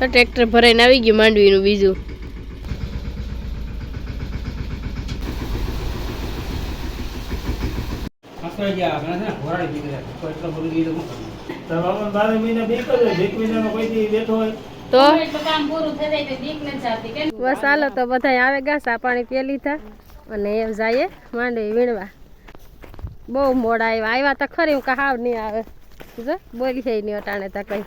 Tractor ભરાઈને આવી ગયું માંડવીનું બીજું? તો? બસ હાલો તો બધા આવે ગયા સા, પાણી પી લીધા અને એમ જઈએ માંડવી વીણવા. બહુ મોડા આવ્યા. આવ્યા તો ખરી, હું હાવ નહીં આવે. બોલી થઈ નહીં, અટાણે તા કઈ.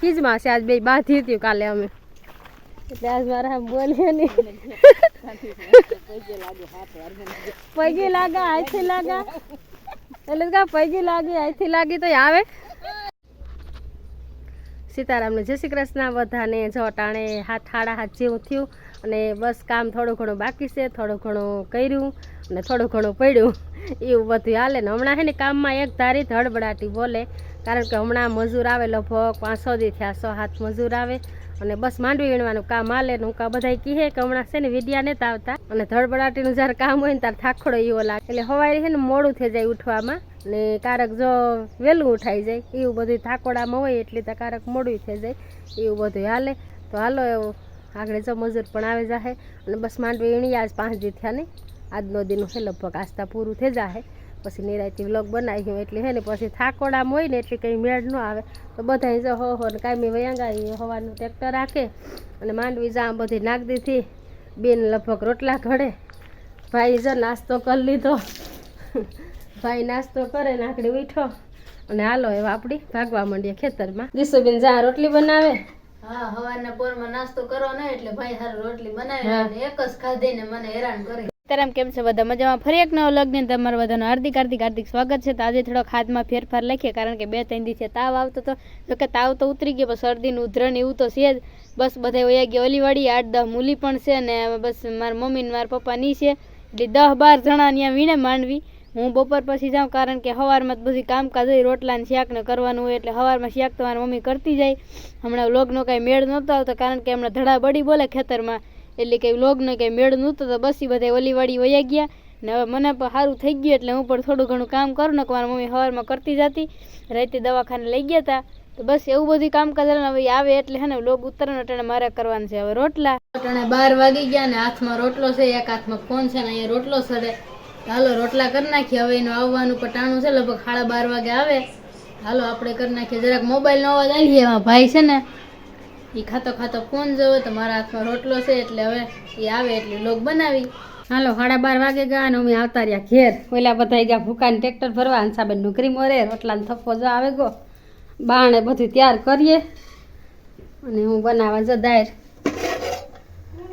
ખીજમાં છે. આજ બે બાંધી હતી કાલે અમે. એટલે આજ મારા બોલીએ નહીં. પૈકી લાગે અહીંથી લાગે. એટલે કા પૈકી લાગી અહીંથી લાગી તો આવે. સીતારામને જય શ્રી કૃષ્ણ, બધાને જો ટાણે હાથ હાડા હાથ જેવું થયું. અને બસ કામ થોડું ઘણું બાકી છે, થોડું ઘણું કર્યું અને થોડું ઘણું પડ્યું. એવું બધું હાલે ને હમણાં છે ને કામમાં એક ધારી ધડબડાટી બોલે. કારણ કે હમણાં મજૂર આવે લગભગ પાંચ છ દી થયા સો હાથ મજૂર આવે અને બસ માંડવી વીણવાનું કામ હાલે હું કા બધા કહે કે હમણાં છે ને વિડિયા નથી આવતા અને ધડબડાટીનું જ્યારે કામ હોય ને ત્યારે થાકડો એવો લાગે. એટલે હવાઈ છે ને મોડું થઈ જાય ઉઠવામાં ને કારક જો વહેલું ઉઠાઈ જાય, એવું બધું થાકોડામાં હોય એટલે તો કારક મોડું થઈ જાય, એવું બધું હાલે. તો હાલો એવું આગળ જો મજૂર પણ આવે જાહે. અને બસ માંડવી વીણી આજ પાંચ દી થયા ને. આજનો દિન છે લગભગ આસ્તા પૂરું થઈ જાહે. પછી નિરાયતી વ્લોગ બનાવી એટલે હે ને પછી થાકોડામાં હોય ને એટલે કંઈ મેળ ન આવે. તો બધા જો હો હો ને કાંઈ વયાંગા હવાનું ટ્રેક્ટર રાખે અને માંડવી જા બધી નાખ દીધી. બેન લગભગ રોટલા ઘડે. ભાઈ જો નાસ્તો કરી લીધો. ભાઈ નાસ્તો કરે નાકડી ઉઠો. અને હાલો એવા આપણી ભાગવા માંડીએ ખેતરમાં. દીસુબેન જા રોટલી બનાવે. હા હવાના પોરમાં નાસ્તો કરો ને એટલે ભાઈ હારું રોટલી બનાવે અને એક જ ખાધીને મને હેરાન કરે. સીતારામ, કેમ છે? બધા મજામાં? ફરી એક નવો લગ્ન, તમારું બધાનું હાર્દિક હાર્દિક હાર્દિક સ્વાગત છે. તો આજે થોડોક હાથમાં ફેરફાર લખીએ, કારણ કે બે, ત્રણ દિવસે તાવ આવતો હતો તો કે તાવ તો ઉતરી ગયો, પણ શરદીનું ઉધરણ એવું તો છે જ. બસ બધા વયા ગયા ઓલી વાળી આઠ દહ મૂલી પણ છે ને બસ મારા મમ્મી મારા પપ્પા ની છે. એટલે દસ, બાર જણા ત્યાં વીણે માંડવી. હું બપોર પછી જાઉં, કારણ કે સવારમાં જ બધી કામકાજ હોય, રોટલા ને શાક ને કરવાનું હોય, એટલે સવારમાં શાક તો મારી મમ્મી કરતી જાય. હમણાં લોગનો કાંઈ મેળ નહોતો આવતો, કારણ કે હમણાં ધડા બળી બોલે ખેતરમાં. એટલે કંઈ વ્લોગનો કંઈ મેળ નહોતો, તો બસ એ બધા ઓલીવાળી વયા ગયા. ને હવે મને પણ સારું થઈ ગયું, એટલે હું પણ થોડું ઘણું કામ કરું ને મારા મમ્મી સવારમાં કરતી જતી. રાતે દવાખાને લઈ ગયા હતા તો બસ એવું બધું કામકાજ હવે આવે એટલે હે ને લોગ ઉતરણ અટાણે મારે કરવાનું છે. હવે રોટલા. અટાણે બાર વાગી ગયા ને હાથમાં રોટલો છે, એક હાથમાં ફોન છે ને અહીંયા રોટલો સડે. હાલો રોટલા કરી નાખીએ, હવે એનું આવવાનું પટાણું છે, લગભગ સાડા બાર વાગે આવે. હાલો આપણે કરી નાખીએ, જરાક મોબાઈલનો અવાજ આવી એમાં ભાઈ છે ને એ ખાતો ખાતો ફોન જોયો તો મારા હાથમાં રોટલો છે એટલે હવે એ આવે એટલે લોક બનાવી. હાલો સાડા બાર વાગે ગયા અને અમે આવતા રહ્યા ઘેર. ઓલા બધા ગયા ભૂકાને ટ્રેક્ટર ભરવા અંસાબેન નોકરી મરે રોટલાને થપ્પો જો આવે ગો. બાણે બધું તૈયાર કરીએ. અને હું બનાવવા જો દાળ.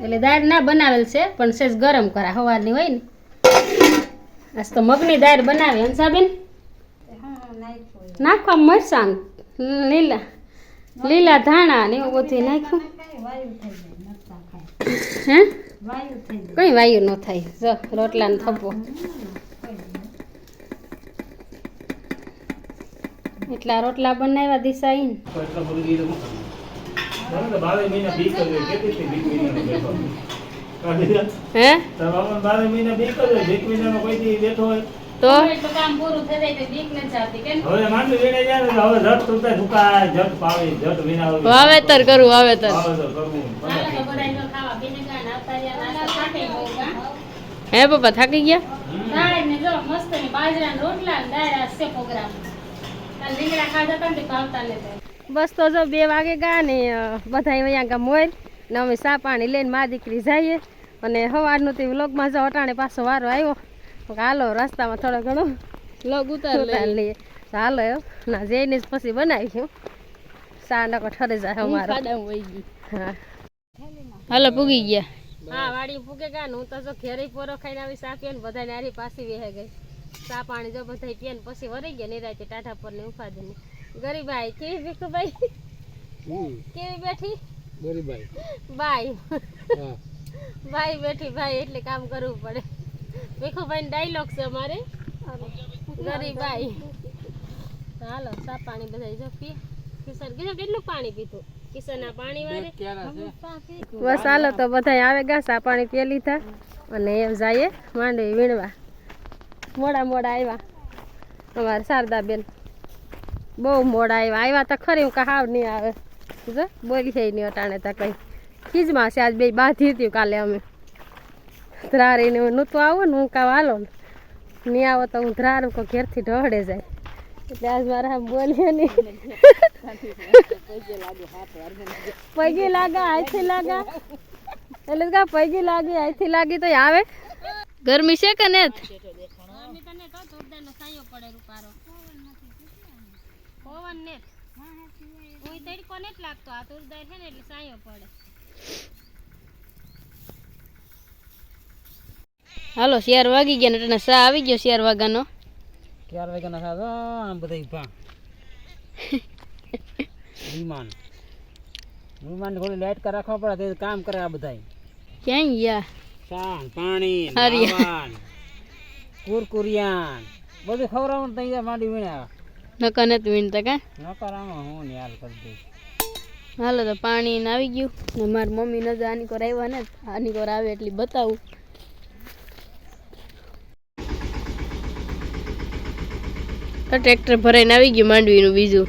એટલે દાળ ના બનાવેલ છે પણ સેજ ગરમ કરા હવારની હોય ને. આજ તો મગની દાળ બનાવી હંસાબેન નાખવા મરસાંગ લીલા. લીલા ધાણા ને એવું બધું નાખ્યું. હે? કઈ વાયુ ન થાય? જો રોટલાનો થપ્પો. એટલા રોટલા બનાવ્યા દિશાઈ? હે? મહિના બેઠો હોય. તો? કામ પૂરું થઈ જાય તો બીક નથી જાતી કેમ? હવે વીણે જાય હવે જટ તૂટે સુકાય જટ પાવી જટ વિનાવી વાવેતર કરું વાવેતર. કરવું ખાવા ગયા ગયું? હે? પપ્પા થાકી ગયા? દાળ ને જો મસ્તની બાજરા ને રોટલા ને દાળ આ છે પ્રોગ્રામ. કાલ રીંગણા ખાધા હતા ને ભાવતા લેતા બસ તો જો બે વાગે ગયા ને બધા અહીંયા ગા મોર ને અમે સા પાણી લઈને મા દીકરી જઈએ. અને સવારનું તે વ્લોગમાં જો અટાણે પાછો વારો આવ્યો. હાલો રસ્તામાં થોડો ઘણો લોગ ઉતાર લઈએ. ચાલો હાલો એમ. ના જઈને જ પછી બનાવીશું. ચા નકો ઠરે જાય અમારો. હા હાલો પૂગી ગયા. હા વાડી પૂગે ગયા હું તો જો ઘેરે પોરો ખાઈને આવી સા પીએ ને બધા નારી પાછી વેહે ગઈ. સા પાણી જો બધા પીએ ને પછી વરી ગયા નિરાતે ટાઢા પર ને ઉપાધી ને ગરીબાઈ કેવી ભીખુભાઈ? કેવી બેઠી? બાઈ. ભાઈ બેઠી ભાઈ એટલે કામ કરવું પડે. ભીખુભાઈ ડાયલોગ છે અમારે. ગરીબાઈ. હાલો સા પાણી બધા જો પીએ. કિશન કિશન કેટલું પાણી પીધું? કિશન પાણી વાળે. બસ હાલો તો બધા આવે ગયા સા પાણી પી લીધા અને એમ જઈએ માંડવી વીણવા. મોડા મોડા આવ્યા અમારે શારદાબેન બહુ મોડા આવ્યા આવ્યા તો ખરી હું હાવ નહીં આવે. બોલી છે નહીં અટાણે તો કંઈ. ખીજમાં છે આજ બે બાંધી હતી કાલે અમે. ધ્રારીને નહોતું આવું ને હું કાવ હાલો ને. નહીં આવો તો હું ધ્રારું કો ઘેરથી ઢળે જાય. એટલે આજ મારા બોલીએ નહીં. પૈકી લાગા આથી લાગા. એટલે કા પૈકી લાગી આથી લાગી તો આવે. ગરમી છે કે ને પવન ને તડકો ને લાગતો આ તુરદાર છે ને એટલે સાયો પડે હાલો શિયાર વાગી ગયા ને એટલે સા આવી ગયો શિયાર વાગાનો? ચાર વાગ્યાના થયા તો આમ બધા ભા. વિમાન. વિમાન થોડી લાઈટ કર રાખવા પડે તો કામ કરે આ બધા ક્યાં ગયા? શાન પાણી હારી. નાવાન કુરકુરિયાન. બધું ખવડાવવાનું તઈ માંડી વીણ્યા. નકા ને વીણતા કા? નકારામાં હું ને યાર કરી દઈશ. હાલો તો પાણી આવી ગયું. ને મારી મમ્મી નજર આની કોર આવ્યા ને આની કોર આવે એટલી બતાવું. ટ્રેક્ટર ભરાઈને આવી ગયું માંડવીનું બીજું.